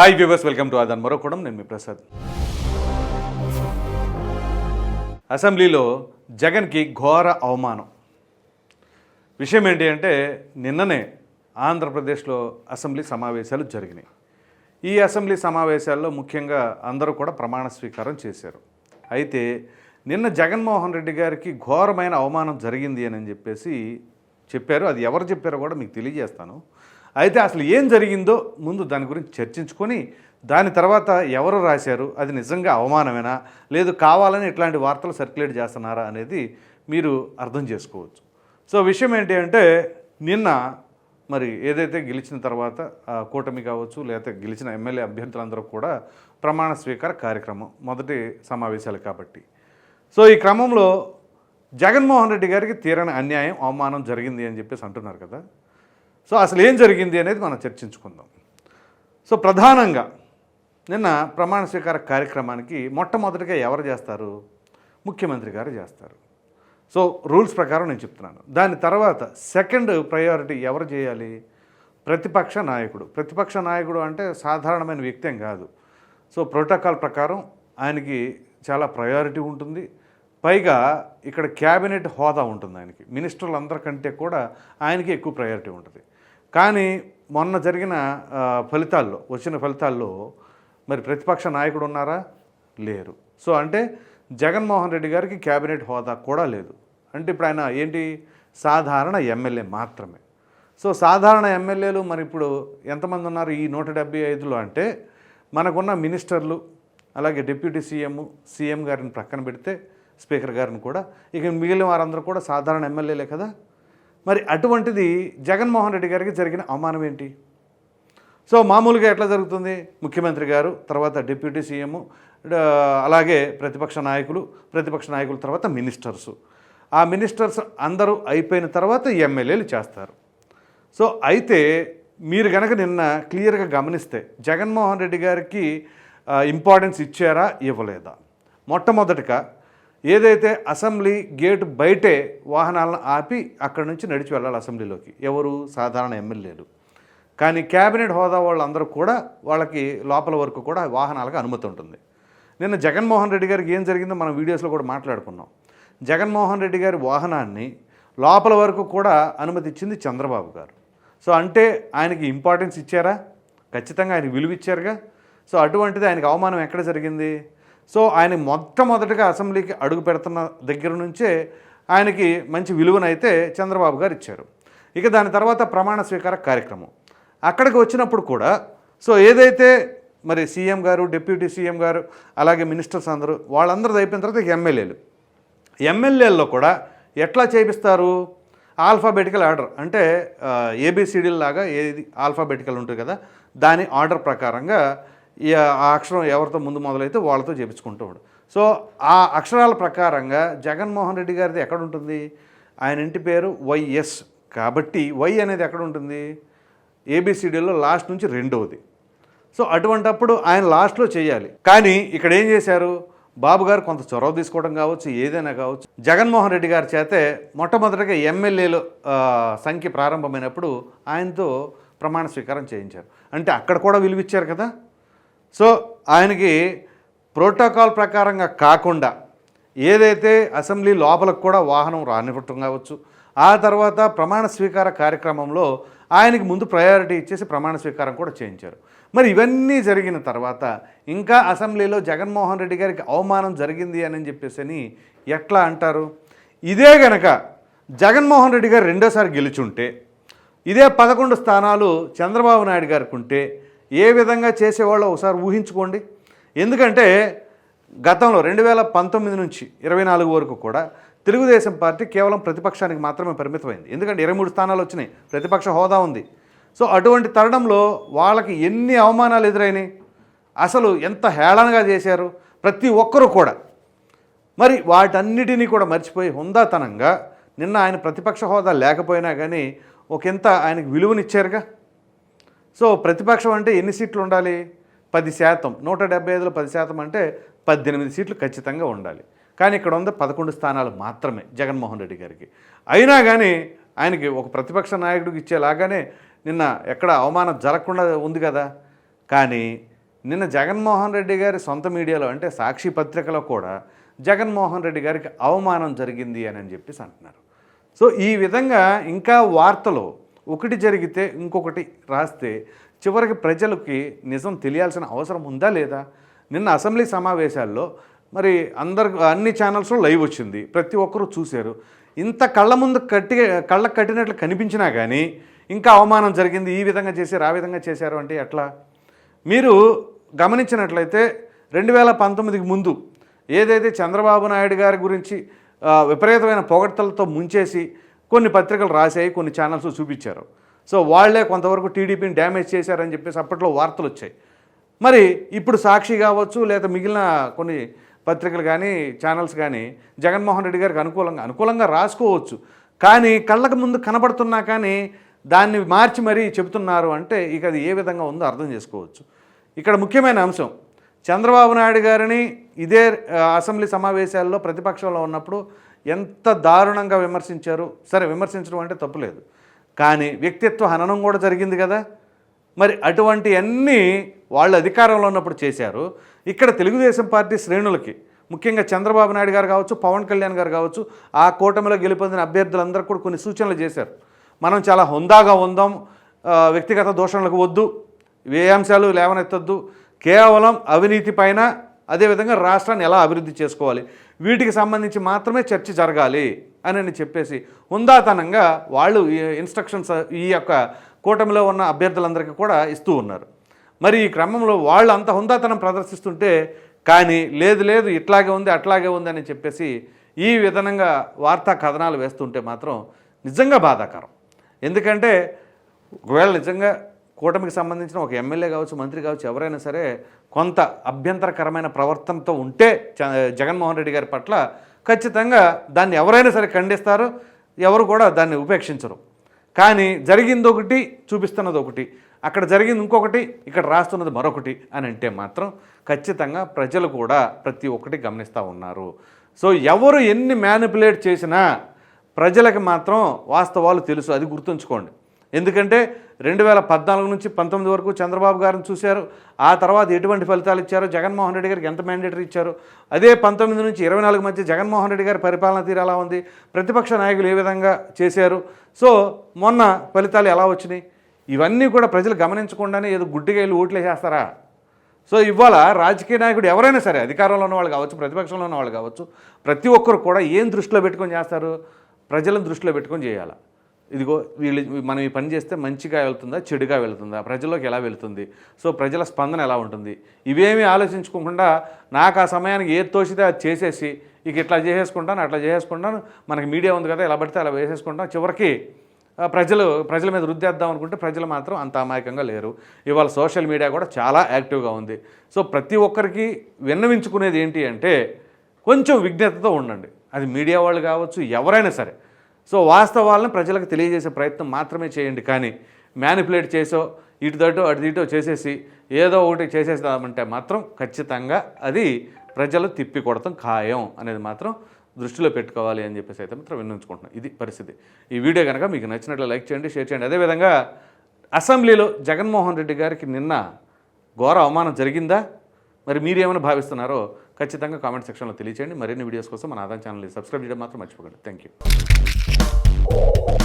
Hi viewers welcome to ఆదాన్ మరొకడం నేను మీ ప్రసాద్ అసెంబ్లీలో జగన్కి ఘోర అవమానం. విషయం ఏంటి అంటే నిన్ననే ఆంధ్రప్రదేశ్లో అసెంబ్లీ సమావేశాలు జరిగినాయి. ఈ అసెంబ్లీ సమావేశాల్లో ముఖ్యంగా అందరూ కూడా ప్రమాణ స్వీకారం చేశారు. అయితే నిన్న జగన్మోహన్ రెడ్డి గారికి ఘోరమైన అవమానం జరిగింది అని చెప్పేసి చెప్పారు. అది ఎవరు చెప్పారో కూడా మీకు తెలియజేస్తాను. అయితే అసలు ఏం జరిగిందో ముందు దాని గురించి చర్చించుకొని దాని తర్వాత ఎవరు రాశారు అది నిజంగా అవమానమేనా లేదు కావాలని ఇట్లాంటి వార్తలు సర్క్యులేట్ చేస్తున్నారా అనేది మీరు అర్థం చేసుకోవచ్చు. సో విషయం ఏంటి అంటే నిన్న మరి ఏదైతే గెలిచిన తర్వాత కూటమి కావచ్చు లేకపోతే గెలిచిన ఎమ్మెల్యే అభ్యర్థులందరూ కూడా ప్రమాణ స్వీకార కార్యక్రమం మొదటి సమావేశాలు కాబట్టి. సో ఈ క్రమంలో జగన్మోహన్ రెడ్డి గారికి తీరని అన్యాయం అవమానం జరిగింది అని చెప్పేసి అంటున్నారు కదా. సో అసలు ఏం జరిగింది అనేది మనం చర్చించుకుందాం. సో ప్రధానంగా నిన్న ప్రమాణ స్వీకార కార్యక్రమానికి మొట్టమొదటిగా ఎవరు చేస్తారు? ముఖ్యమంత్రి గారు చేస్తారు. సో రూల్స్ ప్రకారం నేను చెప్తున్నాను. దాని తర్వాత సెకండ్ ప్రయారిటీ ఎవరు చేయాలి? ప్రతిపక్ష నాయకుడు. ప్రతిపక్ష నాయకుడు అంటే సాధారణమైన వ్యక్తి కాదు. సో ప్రోటోకాల్ ప్రకారం ఆయనకి చాలా ప్రయారిటీ ఉంటుంది. పైగా ఇక్కడ క్యాబినెట్ హోదా ఉంటుంది ఆయనకి. మినిస్టర్లందరికంటే కూడా ఆయనకి ఎక్కువ ప్రయారిటీ ఉంటుంది. కానీ మొన్న జరిగిన ఫలితాల్లో వచ్చిన ఫలితాల్లో మరి ప్రతిపక్ష నాయకుడు ఉన్నారా? లేరు. సో అంటే జగన్మోహన్ రెడ్డి గారికి క్యాబినెట్ హోదా కూడా లేదు. అంటే ఇప్పుడు ఆయన ఏంటి? సాధారణ ఎమ్మెల్యే మాత్రమే. సో సాధారణ ఎమ్మెల్యేలు మరి ఇప్పుడు ఎంతమంది ఉన్నారు ఈ నూట డెబ్బై ఐదులో అంటే మనకున్న మినిస్టర్లు అలాగే డిప్యూటీ సీఎం సీఎం గారిని ప్రక్కన పెడితే స్పీకర్ గారిని కూడా. ఇక మిగిలిన వారందరూ కూడా సాధారణ ఎమ్మెల్యేలే కదా. మరి అటువంటిది జగన్మోహన్ రెడ్డి గారికి జరిగిన అవమానం ఏంటి? సో మామూలుగా ఎట్లా జరుగుతుంది? ముఖ్యమంత్రి గారు తర్వాత డిప్యూటీ సీఎం అలాగే ప్రతిపక్ష నాయకులు ప్రతిపక్ష నాయకుల తర్వాత మినిస్టర్స్. ఆ మినిస్టర్స్ అందరూ అయిపోయిన తర్వాత ఎమ్మెల్యేలు చేస్తారు. సో అయితే మీరు కనుక నిన్న క్లియర్గా గమనిస్తే జగన్మోహన్ రెడ్డి గారికి ఇంపార్టెన్స్ ఇచ్చారా? ఇవ్వలేదా? మొట్టమొదటిగా ఏదైతే అసెంబ్లీ గేట్ బయటే వాహనాలను ఆపి అక్కడి నుంచి నడిచి వెళ్ళాలి అసెంబ్లీలోకి. ఎవరు? సాధారణ ఎమ్మెల్యేలు. కానీ క్యాబినెట్ హోదా వాళ్ళందరూ కూడా వాళ్ళకి లోపల వరకు కూడా వాహనాలకు అనుమతి ఉంటుంది. నిన్న జగన్మోహన్ రెడ్డి గారికి ఏం జరిగిందో మనం వీడియోస్లో కూడా మాట్లాడుకున్నాం. జగన్మోహన్ రెడ్డి గారి వాహనాన్ని లోపల వరకు కూడా అనుమతి ఇచ్చింది చంద్రబాబు గారు. సో అంటే ఆయనకి ఇంపార్టెన్స్ ఇచ్చారా? ఖచ్చితంగా ఆయన విలువ ఇచ్చారుగా సో అటువంటిది ఆయనకి అవమానం ఎక్కడ జరిగింది? సో ఆయన మొట్టమొదటిగా అసెంబ్లీకి అడుగు పెడుతున్న దగ్గర నుంచే ఆయనకి మంచి విలువనైతే చంద్రబాబు గారు ఇచ్చారు. ఇక దాని తర్వాత ప్రమాణ స్వీకార కార్యక్రమం. అక్కడికి వచ్చినప్పుడు కూడా సో ఏదైతే మరి సీఎం గారు డిప్యూటీ సీఎం గారు అలాగే మినిస్టర్స్ అందరూ వాళ్ళందరూ అయిపోయిన తర్వాత ఎమ్మెల్యేలు. ఎమ్మెల్యేల్లో కూడా ఎట్లా చేపిస్తారు? ఆల్ఫాబెటికల్ ఆర్డర్ అంటే ఏబిసిడీల లాగా ఏది ఆల్ఫాబెటికల్ ఉంటుంది కదా దాని ఆర్డర్ ప్రకారంగా ఆ అక్షరం ఎవరితో ముందు మొదలైతే వాళ్ళతో చేపించుకుంటాడు సో ఆ అక్షరాల ప్రకారంగా జగన్మోహన్ రెడ్డి గారిది ఎక్కడ ఉంటుంది ఆయన ఇంటి పేరు వైఎస్. కాబట్టి వై అనేది ఎక్కడ ఉంటుంది ఏబిసిడిలో లాస్ట్ నుంచి రెండవది సో అటువంటప్పుడు ఆయన లాస్ట్లో చేయాలి. కానీ ఇక్కడ ఏం చేశారు? బాబు గారు కొంత చొరవ తీసుకోవడం కావచ్చు ఏదైనా కావచ్చు. జగన్మోహన్ రెడ్డి గారి చేతే మొట్టమొదటిగా ఎమ్మెల్యేలు సంఖ్య ప్రారంభమైనప్పుడు ఆయనతో ప్రమాణ స్వీకారం చేయించారు. అంటే అక్కడ కూడా విలువిచ్చారు కదా? సో ఆయనకి ప్రోటోకాల్ ప్రకారంగా కాకుండా ఏదైతే అసెంబ్లీ లోపలకు కూడా వాహనం రానివ్వటం కావచ్చు ఆ తర్వాత ప్రమాణ స్వీకార కార్యక్రమంలో ఆయనకి ముందు ప్రయారిటీ ఇచ్చేసి ప్రమాణ స్వీకారం కూడా చేయించారు. మరి ఇవన్నీ జరిగిన తర్వాత ఇంకా అసెంబ్లీలో జగన్మోహన్ రెడ్డి గారికి అవమానం జరిగింది అని చెప్పేసి అని ఎట్లా అంటారు? ఇదే గనక జగన్మోహన్ రెడ్డి గారు రెండోసారి గెలుచుంటే ఇదే పదకొండు స్థానాలు చంద్రబాబు నాయుడు గారికి ఉంటే ఏ విధంగా చేసేవాళ్ళో ఒకసారి ఊహించుకోండి. ఎందుకంటే గతంలో రెండు వేల పంతొమ్మిది నుంచి ఇరవై నాలుగు వరకు కూడా తెలుగుదేశం పార్టీ కేవలం ప్రతిపక్షానికి మాత్రమే పరిమితమైంది. ఎందుకంటే ఇరవై మూడు స్థానాలు వచ్చినాయి. ప్రతిపక్ష హోదా ఉంది. సో అటువంటి తరుణంలో వాళ్ళకి ఎన్ని అవమానాలు ఎదురైనాయి? అసలు ఎంత హేళనగా చేశారు? ప్రతి ఒక్కరూ కూడా. మరి వాటన్నిటినీ కూడా మర్చిపోయి హుందాతనంగా నిన్న ఆయన ప్రతిపక్ష హోదా లేకపోయినా కానీ ఒకంత ఆయనకు విలువనిచ్చారుగా? సో ప్రతిపక్షం అంటే ఎన్ని సీట్లు ఉండాలి? పది శాతం. నూట డెబ్బై ఐదులో పది శాతం అంటే పద్దెనిమిది సీట్లు ఖచ్చితంగా ఉండాలి. కానీ ఇక్కడ ఉంది పదకొండు స్థానాలు మాత్రమే జగన్మోహన్ రెడ్డి గారికి. అయినా కానీ ఆయనకి ఒక ప్రతిపక్ష నాయకుడికి ఇచ్చేలాగానే నిన్న ఎక్కడ అవమానం జరగకుండా ఉంది కదా? కానీ నిన్న జగన్మోహన్ రెడ్డి గారి సొంత మీడియాలో అంటే సాక్షి పత్రికలో కూడా జగన్మోహన్ రెడ్డి గారికి అవమానం జరిగింది అని అని చెప్పేసి అంటున్నారు. సో ఈ విధంగా ఇంకా వార్తలు ఒకటి జరిగితే ఇంకొకటి రాస్తే చివరికి ప్రజలకి నిజం తెలియాల్సిన అవసరం ఉందా లేదా? నిన్న అసెంబ్లీ సమావేశాల్లో మరి అందరు అన్ని ఛానల్స్లో లైవ్ వచ్చింది. ప్రతి ఒక్కరూ చూశారు. ఇంత కళ్ళ ముందు కట్టి కళ్ళకు కట్టినట్లు కనిపించినా కానీ ఇంకా అవమానం జరిగింది. ఈ విధంగా చేశారు ఆ విధంగా చేశారు అంటే ఎట్లా? మీరు గమనించినట్లయితే రెండు వేల పంతొమ్మిదికి ముందు ఏదైతే చంద్రబాబు నాయుడు గారి గురించి విపరీతమైన పొగడ్తలతో ముంచేసి కొన్ని పత్రికలు రాశాయి కొన్ని ఛానల్స్ చూపించారు. సో వాళ్ళే కొంతవరకు టీడీపీని డ్యామేజ్ చేశారని చెప్పేసి అప్పట్లో వార్తలు వచ్చాయి. మరి ఇప్పుడు సాక్షి కావచ్చు లేదా మిగిలిన కొన్ని పత్రికలు కానీ ఛానల్స్ కానీ జగన్మోహన్ రెడ్డి గారికి అనుకూలంగా అనుకూలంగా రాసుకోవచ్చు. కానీ కళ్ళకు ముందు కనబడుతున్నా కానీ దాన్ని మార్చి మరీ చెబుతున్నారు అంటే ఇక అది ఏ విధంగా ఉందో అర్థం చేసుకోవచ్చు. ఇక్కడ ముఖ్యమైన అంశం చంద్రబాబు నాయుడు గారిని ఇదే అసెంబ్లీ సమావేశాల్లో ప్రతిపక్షంలో ఉన్నప్పుడు ఎంత దారుణంగా విమర్శించారు? సరే విమర్శించడం అంటే తప్పులేదు కానీ వ్యక్తిత్వ హననం కూడా జరిగింది కదా. మరి అటువంటి అన్నీ వాళ్ళు అధికారంలో ఉన్నప్పుడు చేశారు. ఇక్కడ తెలుగుదేశం పార్టీ శ్రేణులకి ముఖ్యంగా చంద్రబాబు నాయుడు గారు కావచ్చు పవన్ కళ్యాణ్ గారు కావచ్చు ఆ కూటమిలో గెలుపొందిన అభ్యర్థులందరూ కూడా కొన్ని సూచనలు చేశారు. మనం చాలా హుందాగా ఉందాం వ్యక్తిగత దోషణలకు వద్దు ఏ అంశాలు లేవనెత్తద్దు కేవలం అవినీతి పైన అదేవిధంగా రాష్ట్రాన్ని ఎలా అభివృద్ధి చేసుకోవాలి? వీటికి సంబంధించి మాత్రమే చర్చ జరగాలి అని చెప్పేసి హుందాతనంగా వాళ్ళు ఈ ఇన్స్ట్రక్షన్స్ ఈ యొక్క కూటమిలో ఉన్న అభ్యర్థులందరికీ కూడా ఇస్తూ ఉన్నారు. మరి ఈ క్రమంలో వాళ్ళు అంత హుందాతనం ప్రదర్శిస్తుంటే కానీ లేదు లేదు ఇట్లాగే ఉంది అట్లాగే ఉంది అని చెప్పేసి ఈ విధంగా వార్తా కథనాలు వేస్తుంటే మాత్రం నిజంగా బాధాకరం. ఎందుకంటే ఒకవేళ నిజంగా కూటమికి సంబంధించిన ఒక ఎమ్మెల్యే కావచ్చు మంత్రి కావచ్చు ఎవరైనా సరే కొంత అభ్యంతరకరమైన ప్రవర్తనతో ఉంటే చ- జగన్మోహన్ రెడ్డి గారి పట్ల ఖచ్చితంగా దాన్ని ఎవరైనా సరే ఖండిస్తారు ఎవరు కూడా దాన్ని ఉపేక్షించరు. కానీ జరిగింది ఒకటి చూపిస్తున్నది ఒకటి. అక్కడ జరిగింది ఇంకొకటి ఇక్కడ రాస్తున్నది మరొకటి అని అంటే మాత్రం ఖచ్చితంగా ప్రజలు కూడా ప్రతి ఒక్కటి గమనిస్తూ ఉన్నారు. సో ఎవరు ఎన్ని మ్యానిపులేట్ చేసినా ప్రజలకు మాత్రం వాస్తవాలు తెలుసు. అది గుర్తుంచుకోండి. ఎందుకంటే రెండు వేల పద్నాలుగు నుంచి పంతొమ్మిది వరకు చంద్రబాబు గారిని చూశారు. ఆ తర్వాత ఎటువంటి ఫలితాలు ఇచ్చారు? జగన్మోహన్ రెడ్డి గారికి ఎంత మ్యాండేటరీ ఇచ్చారు? అదే పంతొమ్మిది నుంచి ఇరవై నాలుగు మధ్య జగన్మోహన్ రెడ్డి గారి పరిపాలన తీరు ఎలా ఉంది? ప్రతిపక్ష నాయకులు ఏ విధంగా చేశారు? సో మొన్న ఫలితాలు ఎలా వచ్చినాయి? ఇవన్నీ కూడా ప్రజలు గమనించకుండానే ఏదో గుడ్డిగా వెళ్ళి ఓట్లు చేస్తారా సో ఇవాళ రాజకీయ నాయకుడు ఎవరైనా సరే అధికారంలో ఉన్న వాళ్ళు కావచ్చు ప్రతిపక్షంలో ఉన్న వాళ్ళు కావచ్చు ప్రతి ఒక్కరు కూడా ఏం దృష్టిలో పెట్టుకొని చేస్తారు? ప్రజలను దృష్టిలో పెట్టుకొని చేయాలి? ఇదిగో వీళ్ళు మనం ఈ పని చేస్తే మంచిగా వెళ్తుందా చెడుగా వెళ్తుందా ప్రజల్లోకి ఎలా వెళ్తుంది? సో ప్రజల స్పందన ఎలా ఉంటుంది? ఇవేమీ ఆలోచించుకోకుండా నాకు ఆ సమయానికి ఏది తోచితే అది చేసేసి ఇక ఇట్లా చేసేసుకుంటాను అట్లా చేసేసుకుంటాను మనకి మీడియా ఉంది కదా ఎలా పడితే అలా వేసేసుకుంటాం చివరికి ప్రజలు ప్రజల మీద రుద్దేద్దాం అనుకుంటే ప్రజలు మాత్రం అంత అమాయకంగా లేరు. ఇవాళ సోషల్ మీడియా కూడా చాలా యాక్టివ్గా ఉంది. సో ప్రతి ఒక్కరికి విన్నవించుకునేది ఏంటి అంటే కొంచెం విజ్ఞతతో ఉండండి. అది మీడియా వాళ్ళు కావచ్చు ఎవరైనా సరే. సో వాస్తవాలను ప్రజలకు తెలియజేసే ప్రయత్నం మాత్రమే చేయండి. కానీ మ్యానిపులేట్ చేసో ఇటు దటో అటు ఇటో చేసేసి ఏదో ఒకటి చేసేస్తామంటే మాత్రం ఖచ్చితంగా అది ప్రజలు తిప్పి కొడతాం ఖాయం అనేది మాత్రం దృష్టిలో పెట్టుకోవాలి అని చెప్పేసి అయితే మాత్రం విన్నవించుకుంటున్నాం. ఇది పరిస్థితి. ఈ వీడియో కనుక మీకు నచ్చినట్లు లైక్ చేయండి షేర్ చేయండి. అదేవిధంగా అసెంబ్లీలో జగన్మోహన్ రెడ్డి గారికి నిన్న ఘోర అవమానం జరిగిందా? మరి మీరేమైనా భావిస్తున్నారో ఖచ్చితంగా కామెంట్ సెక్షన్లో తెలియచేయండి. మరిన్ని వీడియోస్ కోసం మన ఆదాయం ఛానల్ని సబ్స్క్రైబ్ చేయడం మాత్రం మర్చిపోకండి. Thank you